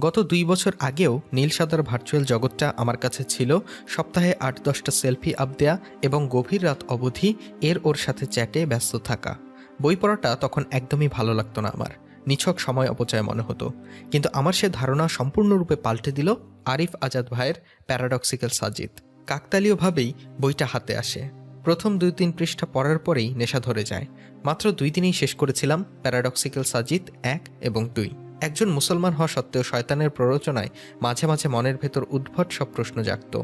গত দুই বছর আগেও নীল সাদার ভার্চুয়াল জগৎটা আমার কাছে ছিল। সপ্তাহে আট, দশটা সেলফি আপ দেয়া এবং গভীর রাত অবধি এর ওর সাথে চ্যাটে ব্যস্ত থাকা। বই পড়াটা তখন একদমই ভালো লাগতো না আমার। নিছক সময় অপচয় মনে হতো। কিন্তু আমার সে ধারণা সম্পূর্ণরূপে পাল্টে দিল আরিফ আজাদ ভাইয়ের প্যারাডক্সিক্যাল সাজিদ। কাকতালীয়ভাবেই বইটা হাতে আসে। প্রথম দুই, তিন পৃষ্ঠা পড়ার পরেই নেশা ধরে যায়। মাত্র দুই দিনেই শেষ করেছিলাম প্যারাডক্সিক্যাল সাজিদ এক এবং দুই। একজন মুসলমান হওয়া সত্ত্বেও শয়তানের প্ররোচনায় মাঝে মাঝে মনের ভেতর উদ্ভট সব প্রশ্ন জাগত।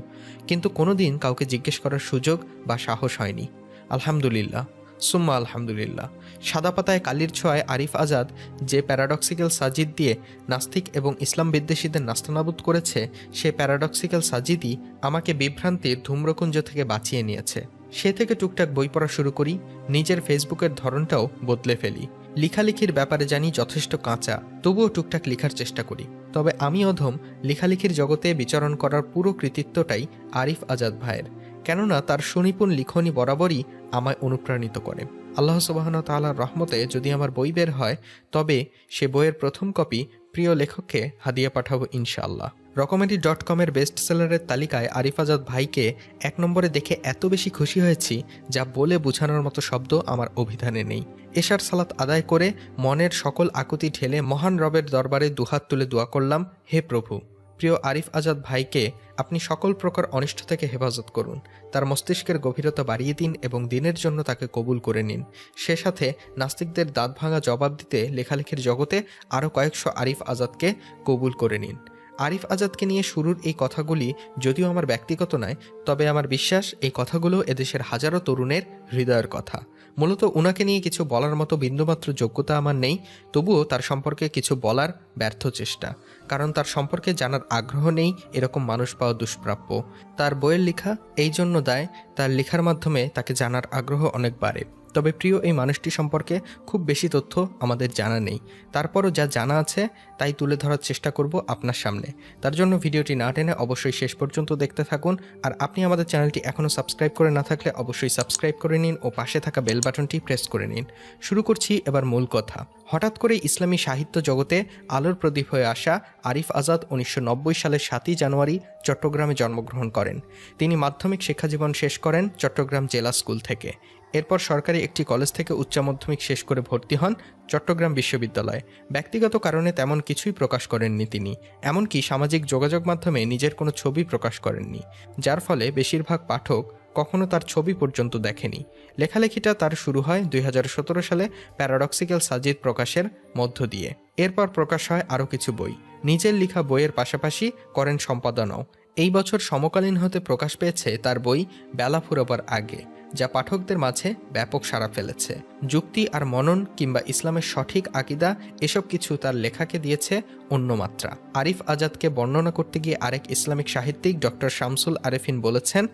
কিন্তু কোনোদিন কাউকে জিজ্ঞেস করার সুযোগ বা সাহস হয়নি। আলহামদুলিল্লাহ। সুম্মা আলহামদুলিল্লাহ। সাদা পাতায় কালির ছোঁয়ায় আরিফ আজাদ যে প্যারাডক্সিক্যাল সাজিদ দিয়ে নাস্তিক এবং ইসলাম বিদ্বেষীদের নাস্তানাবুদ করেছে, সে প্যারাডক্সিক্যাল সাজিদই আমাকে বিভ্রান্তির ধূম্রকুঞ্জ থেকে বাঁচিয়ে নিয়েছে। সে থেকে টুকটাক বই পড়া শুরু করি, নিজের ফেসবুকের ধরনটাও বদলে ফেলি। লেখালেখির ব্যাপারে জানি যথেষ্ট কাঁচা, তবুও টুকটাক লেখার চেষ্টা করি। তবে আমি অধম, লেখালেখির জগতে বিচরণ করার পুরো কৃতিত্বটাই আরিফ আজাদ ভাইয়ের। কেননা তার সুনিপুণ লিখনি বরাবরই আমায় অনুপ্রাণিত করে। আল্লাহ সুবাহন তাল্লাহর রহমতে যদি আমার বই বের হয়, তবে সে বইয়ের প্রথম কপি প্রিয় লেখককে হাদিয়া পাঠাবো ইনশাআল্লাহ। রকমেডি ডট কমের বেস্ট সেলারের তালিকায় আরিফ আজাদ ভাইকে এক নম্বরে দেখে এত বেশি খুশি হয়েছি যা বলে বোঝানোর মতো শব্দ আমার অভিধানে নেই। এশার সালাত আদায় করে মনের সকল আকুতি ঠেলে মহান রবের দরবারে দুহাত তুলে দোয়া করলাম, হে প্রভু। প্রিয় আরিফ আজাদ ভাইকে আপনি সকল প্রকার অনিষ্ট থেকে হেফাজত করুন। তার মস্তিষ্কের গভীরতা বাড়িয়ে দিন এবং দিনের জন্য তাকে কবুল করে নিন। সে সাথে নাস্তিকদের দাঁত ভাঙা জবাব দিতে, লেখালেখির জগতে আরও কয়েকশো আরিফ আজাদকে কবুল করে নিন। আরিফ আজাদকে নিয়ে শুরুর এই কথাগুলি যদিও আমার ব্যক্তিগত নয়, তবে আমার বিশ্বাস এই কথাগুলো এদেশের হাজারো তরুণের হৃদয়ের কথা। মূলত ওনাকে নিয়ে কিছু বলার মতো বিন্দুমাত্র যোগ্যতা আমার নেই, তবুও তার সম্পর্কে কিছু বলার ব্যর্থ চেষ্টা। কারণ তার সম্পর্কে জানার আগ্রহ নেই এরকম মানুষ পাওয়া দুষ্প্রাপ্য। তার বইয়ের লেখা এই জন্য দায়, তার লেখার মাধ্যমে তাকে জানার আগ্রহ অনেক বাড়ে। তবে প্রিয় এই মানুষটি সম্পর্কে খুব বেশি তথ্য আমাদের জানা নেই। তারপরও যা জানা আছে, তাই তুলে ধরার চেষ্টা করব আপনার সামনে। তার জন্য ভিডিওটি না টেনে অবশ্যই শেষ পর্যন্ত দেখতে থাকুন। আর আপনি আমাদের চ্যানেলটি এখনও সাবস্ক্রাইব করে না থাকলে অবশ্যই সাবস্ক্রাইব করে নিন ও পাশে থাকা বেল বাটনটি প্রেস করে নিন। শুরু করছি এবার মূল কথা। হঠাৎ করে ইসলামী সাহিত্য জগতে আলোর প্রদীপ হয়ে আসা আরিফ আজাদ উনিশশো নব্বই সালের সাতই জানুয়ারি চট্টগ্রামে জন্মগ্রহণ করেন। তিনি মাধ্যমিক শিক্ষাজীবন শেষ করেন চট্টগ্রাম জেলা স্কুল থেকে। এরপর সরকারি একটি কলেজ থেকে উচ্চ মাধ্যমিক শেষ করে ভর্তি হন চট্টগ্রাম বিশ্ববিদ্যালয়ে। ব্যক্তিগত কারণে তেমন কিছুই প্রকাশ করেননি তিনি। এমনকি সামাজিক যোগাযোগ মাধ্যমে নিজের কোনো ছবি প্রকাশ করেননি, যার ফলে বেশিরভাগ পাঠক কখনো তার ছবি পর্যন্ত দেখেনি। লেখালেখিটা তার শুরু হয় দুই হাজার সতেরো সালে প্যারাডক্সিক্যাল সাজিদ প্রকাশের মধ্য দিয়ে। এরপর প্রকাশ হয় আরও কিছু বই। নিজের লেখা বইয়ের পাশাপাশি করেন সম্পাদনাও। এই বছর সমকালীন হতে প্রকাশ পেয়েছে তার বই বেলা ফুরোবার আগে, যা পাঠকদের মাঝে ব্যাপক সাড়া ফেলেছে। যুক্তি আর মনন কিংবা ইসলামের সঠিক আকিদা এসব কিছু তার লেখাকে দিয়েছে অন্য মাত্রা। আরিফ আজাদকে বর্ণনা করতে গিয়ে আরেক ইসলামিক সাহিত্যিক ডক্টর শামসুল আরেফিন বলেছেন,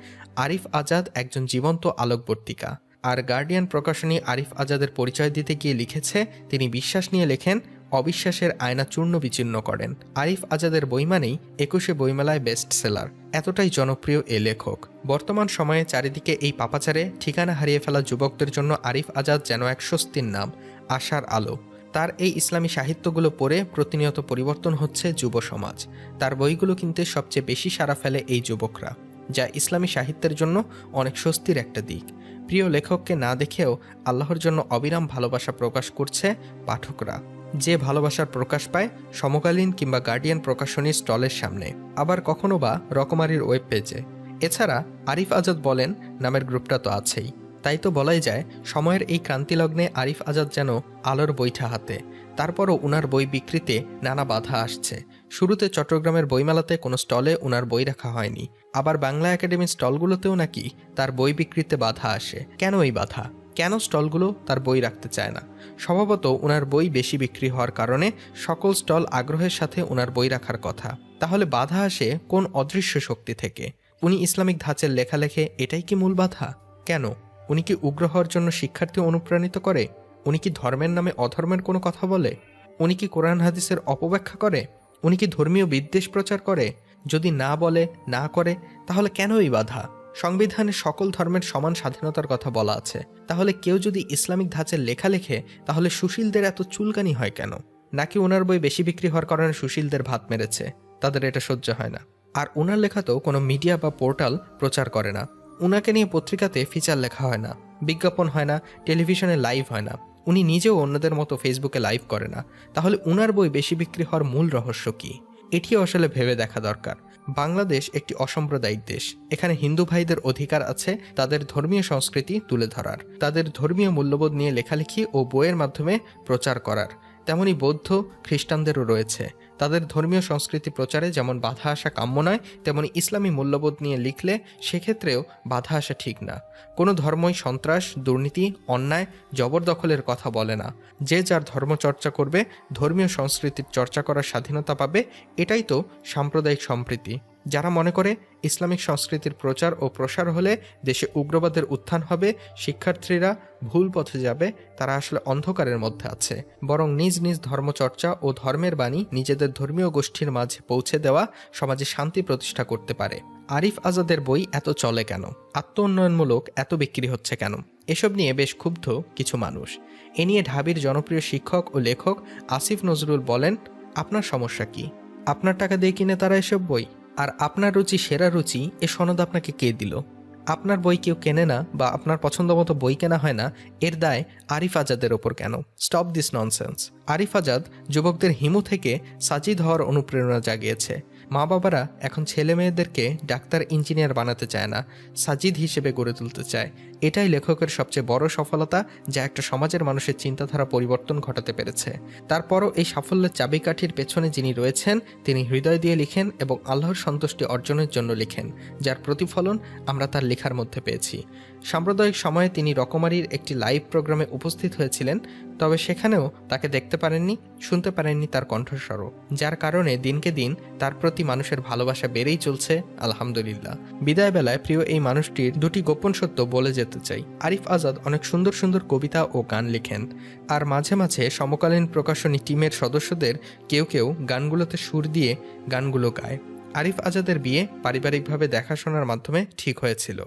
আরিফ আজাদ একজন জীবন্ত আলোকবর্তিকা। আর গার্ডিয়ান প্রকাশনী আরিফ আজাদের পরিচয় দিতে গিয়ে লিখেছে, তিনি বিশ্বাস নিয়ে লেখেন অবিশ্বাসের আয়না চূর্ণ বিচূর্ণ করেন। আরিফ আজাদের বই মানেই একুশে বইমেলায় বেস্ট সেলার এতটাই জনপ্রিয় এ লেখক। বর্তমান সময়ে চারিদিকে এই পাপাচারে ঠিকানা হারিয়ে ফেলা যুবকদের জন্য আরিফ আজাদ যেন এক স্বস্তির নাম, আশার আলো। তার এই ইসলামী সাহিত্যগুলো পড়ে প্রতিনিয়ত পরিবর্তন হচ্ছে যুব সমাজ। তার বইগুলো কিনতে সবচেয়ে বেশি সাড়া ফেলে এই যুবকরা, যা ইসলামী সাহিত্যের জন্য অনেক স্বস্তির একটা দিক। প্রিয় লেখককে না দেখেও আল্লাহর জন্য অবিরাম ভালোবাসা প্রকাশ করছে পাঠকরা। যে ভালোবাসার প্রকাশ পায় সমকালীন কিংবা গার্ডিয়ান প্রকাশনী স্টলের সামনে, আবার কখনো বা রকমারির ওয়েব পেজে এছাড়া আরিফ আজাদ বলেন, নামের গ্রুপটা তো আছেই। তাই তো বলাই যায়, সময়ের এই ক্রান্তিলগ্নে আরিফ আজাদ যেন আলোর বৈঠা হাতে। তারপরও উনার বই বিক্রিতে নানা বাধা আসছে। শুরুতে চট্টগ্রামের বইমেলাতে কোনো স্টলে উনার বই রাখা হয়নি। আবার বাংলা একাডেমির স্টলগুলোতেও নাকি তার বই বিক্রিতে বাধা আসে। কেন এই বাধা? কেন স্টলগুলো তার বই রাখতে চায় না? স্বভাবত ওনার বই বেশি বিক্রি হওয়ার কারণে সকল স্টল আগ্রহের সাথে ওনার বই রাখার কথা। তাহলে বাধা আসে কোন অদৃশ্য শক্তি থেকে? উনি ইসলামিক ধাঁচের লেখালেখে এটাই কি মূল বাধা? কেন? উনি কি উগ্র হওয়ার জন্য শিক্ষার্থী অনুপ্রাণিত করে? উনি কি ধর্মের নামে অধর্মের কোনো কথা বলে? উনি কি কোরআন হাদিসের অপব্যাখ্যা করে? উনি কি ধর্মীয় বিদ্বেষ প্রচার করে? যদি না বলে, না করে, তাহলে কেন এই বাধা? সংবিধানে সকল ধর্মের সমান স্বাধীনতার কথা বলা আছে। তাহলে কেউ যদি ইসলামিক ধাঁচের লেখা লেখে তাহলে সুশীলদের এত চুলকানি হয় কেন? নাকি ওনার বই বেশি বিক্রি হওয়ার কারণে সুশীলদের ভাত মেরেছে? তাদের এটা সহ্য হয় না। আর ওনার লেখাতেও কোনো মিডিয়া বা পোর্টাল প্রচার করে না। উনাকে নিয়ে পত্রিকাতে ফিচার লেখা হয় না, বিজ্ঞাপন হয় না, টেলিভিশনে লাইভ হয় না। উনি নিজেও অন্যদের মতো ফেসবুকে লাইভ করে না। তাহলে উনার বই বেশি বিক্রি হওয়ার মূল রহস্য কি? এটিও আসলে ভেবে দেখা দরকার। বাংলাদেশ একটি অসাম্প্রদায়িক দেশ। এখানে হিন্দু ভাইদের অধিকার আছে, তাদের ধর্মীয় সংস্কৃতি তুলে ধরার। তাদের ধর্মীয় মূল্যবোধ নিয়ে লেখালেখি ও বইয়ের মাধ্যমে প্রচার করার। তেমনি বৌদ্ধ খ্রিস্টানদেরও রয়েছে। তাদের ধর্মীয় সংস্কৃতি প্রচারে যেমন বাধা আসা কাম্য নয়, তেমনি ইসলামী মূল্যবোধ নিয়ে লিখলে সেক্ষেত্রেও বাধা আসা ঠিক না। কোনো ধর্মই সন্ত্রাস, দুর্নীতি, অন্যায়, জবরদখলের কথা বলে না। যে যার ধর্ম চর্চা করবে, ধর্মীয় সংস্কৃতির চর্চা করার স্বাধীনতা পাবে, এটাই তো সাম্প্রদায়িক সম্প্রীতি। যারা মনে করে ইসলামিক সংস্কৃতির প্রচার ও প্রসার হলে দেশে উগ্রবাদের উত্থান হবে, শিক্ষার্থীরা ভুল পথে যাবে, তারা আসলে অন্ধকারের মধ্যে আছে। বরং নিজ নিজ ধর্মচর্চা ও ধর্মের বাণী নিজেদের ধর্মীয় গোষ্ঠীর মাঝে পৌঁছে দেওয়া সমাজে শান্তি প্রতিষ্ঠা করতে পারে। আরিফ আজাদের বই এত চলে কেন? আত্ম উন্নয়নমূলক এত বিক্রি হচ্ছে কেন? এসব নিয়ে বেশ ক্ষুব্ধ কিছু মানুষ। এ নিয়ে ঢাবির জনপ্রিয় শিক্ষক ও লেখক আসিফ নজরুল বলেন, আপনার সমস্যা কি? আপনার টাকা দিয়ে কিনে তারা এসব বই? আর আপনার রুচি, সেরা রুচি, এ সনদ আপনাকে কে দিল? আপনার বই কেউ কেনে না বা আপনার পছন্দ মতো বই কেনা হয় না, এর দায় আরিফ আজাদের ওপর কেন? Stop this nonsense Arif Azad যুবকদের হিমু থেকে সাজিদ হওয়ার অনুপ্রেরণা জাগিয়েছে। মা বাবারা এখন ছেলে মেয়েদেরকে ডাক্তার, ইঞ্জিনিয়ার বানাতে চায় না, সাজিদ হিসেবে গড়ে তুলতে চায়। এটাই লেখকের সবচেয়ে বড় সফলতা যা একটা সমাজের মানুষের চিন্তাধারা পরিবর্তন ঘটাতে পেরেছে। তারপরও এই সাফল্যের চাবিকাঠির পেছনে যিনি রয়েছেন, তিনি হৃদয় দিয়ে লিখেন এবং আল্লাহর সন্তুষ্টি অর্জনের জন্য লিখেন, যার প্রতিফলন আমরা তার লেখার মধ্যে পেয়েছি। সাম্প্রদায়িক সময়ে তিনি রকমারির একটি লাইভ প্রোগ্রামে উপস্থিত হয়েছিলেন, তবে সেখানেও তাকে দেখতে পারেননি, শুনতে পারেননি তার কণ্ঠস্বরও, যার কারণে দিনকে দিন তার প্রতি মানুষের ভালোবাসা বেড়েই চলছে, আলহামদুলিল্লাহ। বিদায় বেলায় প্রিয় এই মানুষটির দুটি গোপন সত্য বলে যেতে চাই। আরিফ আজাদ অনেক সুন্দর সুন্দর কবিতা ও গান লিখেন। আর মাঝে মাঝে সমকালীন প্রকাশনী টিমের সদস্যদের কেউ কেউ গানগুলোতে সুর দিয়ে গানগুলো গায়। আরিফ আজাদের বিয়ে পারিবারিকভাবে দেখাশোনার মাধ্যমে ঠিক হয়েছিল।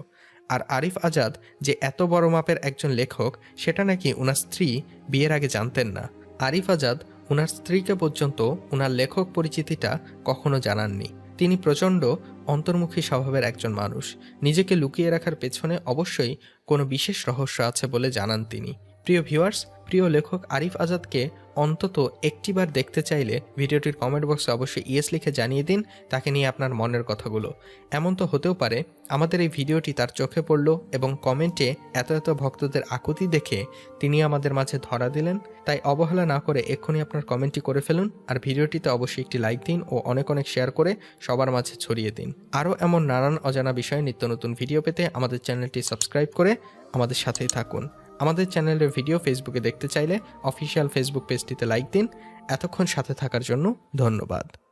আর আরিফ আজাদ যে এত বড় মাপের একজন লেখক, সেটা নাকি ওনার স্ত্রী বিয়ের আগে জানতেন না। আরিফ আজাদ ওনার স্ত্রীকে পর্যন্ত ওনার লেখক পরিচিতিটা কখনো জানাননি। তিনি প্রচণ্ড অন্তর্মুখী স্বভাবের একজন মানুষ। নিজেকে লুকিয়ে রাখার পেছনে অবশ্যই কোনো বিশেষ রহস্য আছে বলে জানান তিনি। প্রিয় ভিউয়ার্স প্রিয় লেখক আরিফ আজাদকে অন্তত একটিবার দেখতে চাইলে ভিডিওটির কমেন্ট বক্সে অবশ্যই ইয়েস লিখে জানিয়ে দিন, তাকে নিয়ে আপনার মনের কথাগুলো। এমন তো হতেও পারে, আমাদের এই ভিডিওটি তার চোখে পড়ল এবং কমেন্টে এত এত ভক্তদের আকুতি দেখে তিনি আমাদের মাঝে ধরা দিলেন। তাই অবহেলা না করে এক্ষুনি আপনার কমেন্টটি করে ফেলুন আর ভিডিওটিতে অবশ্যই একটি লাইক দিন ও অনেক অনেক শেয়ার করে সবার মাঝে ছড়িয়ে দিন। আরও এমন নানান অজানা বিষয়ে নিত্য নতুন ভিডিও পেতে আমাদের চ্যানেলটি সাবস্ক্রাইব করে আমাদের সাথেই থাকুন। আমাদের চ্যানেলের ভিডিও ফেসবুকে দেখতে চাইলে অফিসিয়াল ফেসবুক পেজটিতে লাইক দিন। এতক্ষণ সাথে থাকার জন্য ধন্যবাদ।